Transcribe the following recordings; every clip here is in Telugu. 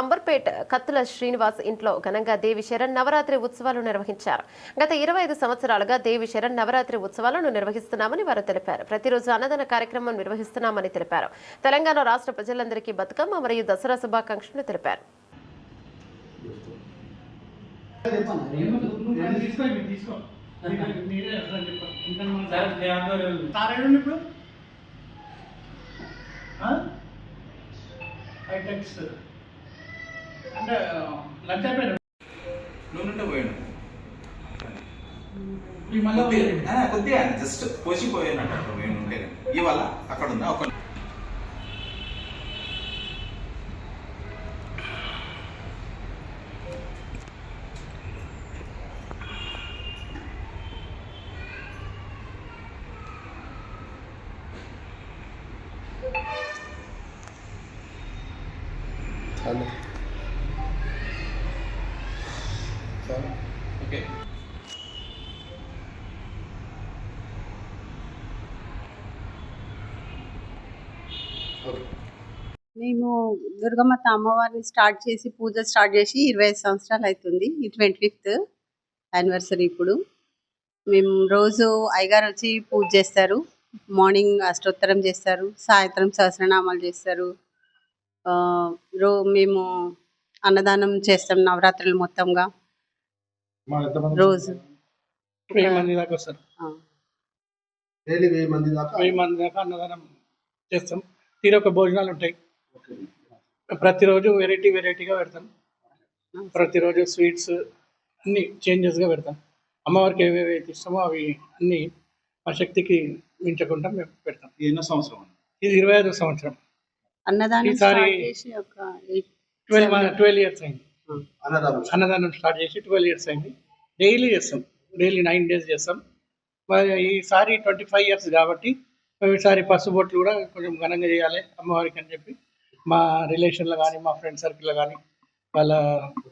అంబర్పేట్ కత్తుల శ్రీనివాస్ ఇంట్లో ఘనంగా దేవి శరణ్ నవరాత్రి ఉత్సవాలు నిర్వహించారు. గత ఇరవై ఐదు సంవత్సరాలుగా దేవి శరణ్ నవరాత్రి ఉత్సవాలను నిర్వహిస్తున్నామని వారు తెలిపారు. ప్రతిరోజు అన్నదాన కార్యక్రమం నిర్వహిస్తున్నామని తెలిపారు. తెలంగాణ రాష్ట్ర ప్రజలందరికీ బతుకమ్మ మరియు దసరా శుభాకాంక్షలు తెలిపారు. ఇప్పుడు అంటే లంచ్ అయిపోయినా నూనె పోయాను. కొద్దిగా జస్ట్ పోసి పోయానట పోయాను ఉంటే ఇవాళ అక్కడ ఉందా ఒక ఓకే మేము దుర్గమ్మత అమ్మవారిని స్టార్ట్ చేసి పూజ స్టార్ట్ చేసి ఇరవై ఐదు సంవత్సరాలు అవుతుంది ఈ ట్వంటీ ఫిఫ్త్ యానివర్సరీ ఇప్పుడు. మేము రోజు అయ్యగారు వచ్చి పూజ చేస్తారు. మార్నింగ్ అష్టోత్తరం చేస్తారు. సాయంత్రం సహస్రనామాలు చేస్తారు. ఆ, రో మేము అన్నదానం చేస్తాం నవరాత్రులు మొత్తంగా. రోజు. వెయ్యి మంది దాకా వస్తారు. ఆ, డైలీ వెయ్యి మంది దాకా? వెయ్యి మంది దాకా అన్నదానం చేస్తాం. తీరొక భోజనాలు ఉంటాయి ప్రతిరోజు వెరైటీ వెరైటీగా పెడతాం. ప్రతిరోజు స్వీట్స్ అన్ని చేంజెస్గా పెడతాం. అమ్మవారికి ఏవేవి ఇష్టమో అవి అన్ని మా శక్తికి మించకుండా మేము పెడతాం. ఎన్నో సంవత్సరం ఇది ఇరవై ఐదో సంవత్సరం. అన్నదానం ఈసారి స్టార్ట్ చేసి ఒక eight, ట్వెల్వ్ ట్వెల్వ్ ఇయర్స్ అయింది. అన్నదానం. అన్నదానం స్టార్ట్ చేసి ట్వెల్వ్ ఇయర్స్ అయింది. డైలీ చేస్తాం. డైలీ నైన్ డేస్ చేస్తాం. మరి ఈసారి ట్వంటీ ఫైవ్ ఇయర్స్ కాబట్టి ఈసారి పసుపు బొట్లు కూడా కొంచెం ఘనంగా చేయాలి అమ్మవారికి అని చెప్పి. మా రిలేషన్లో కానీ మా ఫ్రెండ్ సర్కిల్లో కానీ వాళ్ళ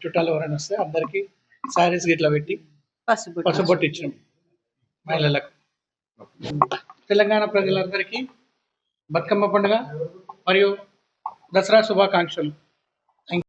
చుట్టాలు ఎవరైనా వస్తే అందరికీ శారీస్ ఇట్లా పెట్టి పసుపు పసుపు బొట్టు ఇచ్చినాం మహిళలకు. తెలంగాణ ప్రజలందరికీ బతుకమ్మ పండుగ మరియు దసరా శుభాకాంక్షలు.